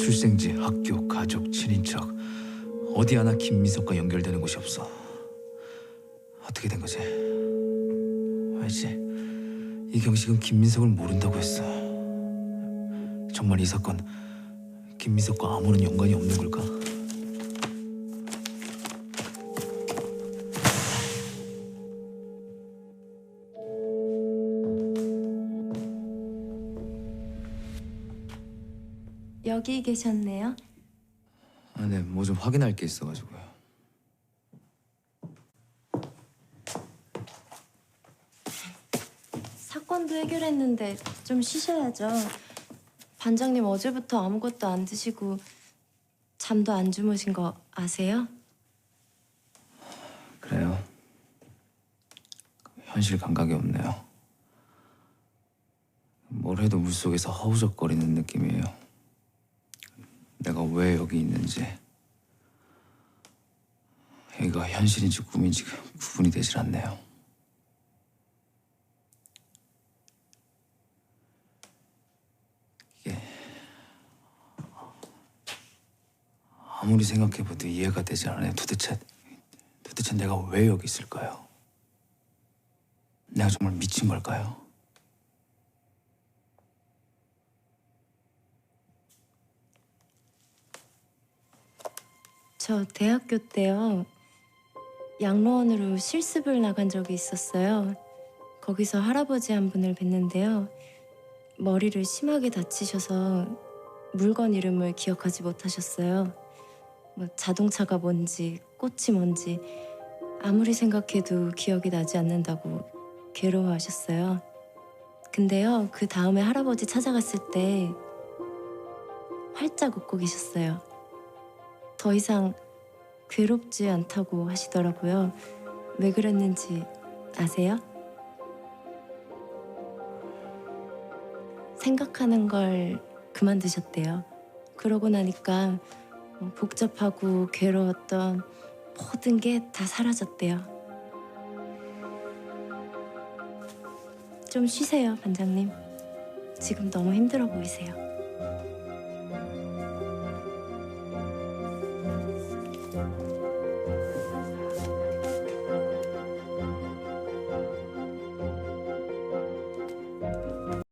출생지, 학교, 가족, 친인척 어디 하나 김민석과 연결되는 곳이 없어. 어떻게 된 거지? 알지? 이 경식은 김민석을 모른다고 했어. 정말 이 사건 김민석과 아무런 연관이 없는 걸까? 여기 계셨네요. 아, 네, 뭐 좀 확인할 게 있어가지고요. 사건도 해결했는데 좀 쉬셔야죠. 반장님 어제부터 아무것도 안 드시고 잠도 안 주무신 거 아세요? 그래요. 현실 감각이 없네요. 뭘 해도 물속에서 허우적거리는 느낌이에요. 내가 왜 여기 있는지, 여기가 현실인지 꿈인지 구분이 되질 않네요. 이게 아무리 생각해봐도 이해가 되지 않아요. 도대체 도대체 내가 왜 여기 있을까요? 내가 정말 미친 걸까요? 저 대학교 때요. 양로원으로 실습을 나간 적이 있었어요. 거기서 할아버지 한 분을 뵀는데요. 머리를 심하게 다치셔서 물건 이름을 기억하지 못하셨어요. 뭐 자동차가 뭔지 꽃이 뭔지 아무리 생각해도 기억이 나지 않는다고 괴로워하셨어요. 근데요, 그 다음에 할아버지 찾아갔을 때 활짝 웃고 계셨어요. 더 이상 괴롭지 않다고 하시더라고요. 왜 그랬는지 아세요? 생각하는 걸 그만두셨대요. 그러고 나니까 뭐 복잡하고 괴로웠던 모든 게 다 사라졌대요. 좀 쉬세요, 반장님. 지금 너무 힘들어 보이세요. Thank you.